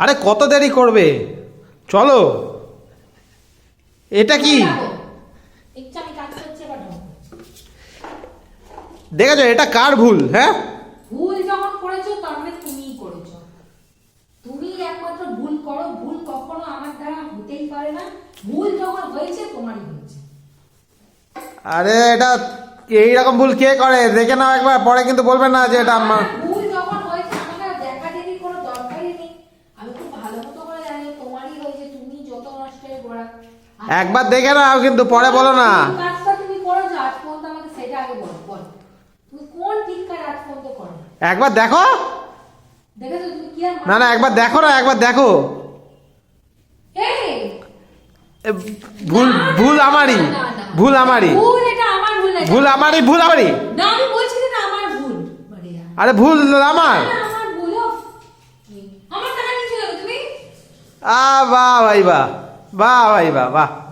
আরে কত দেরি করবে? চলো। এটা কি। দেখেছ এটা কার ভুল হ্যাঁ? ভুল যখন করেছ তার মানে তুমিই করেছ। তুমি একমাত্র ভুল করো ভুল কখনো আমার দ্বারা হতেই পারে না। ভুল যখন হয়েছে তোমারই হয়েছে। আরে এটা এইরকম ভুল কে করে? দেখে নাও একবার পরে কিন্তু বলবে না যে এটা আমার ভুল যখন হয়েছে আমাকে আর দেখা দেখি কোনো দরকারই নেই আমি খুব ভালো মতো করে জানি তোমারই হয়েছে তুমি যত নষ্টের গোড়া আর- একবার দেখে নাও কিন্তু পরে বলো না। আগে বলো করো? একবার দেখো। না না একবার দেখো না একবার দেখো। ভুল না, না, ভুল আমারই না, না, না। ভুল আমারই। ভুল না আমারই ভুল। আমারই। না না আরে ভুল আমার। না, আ বাহ ভাই বাহ વાહ ભાઈ વાહ વાહ.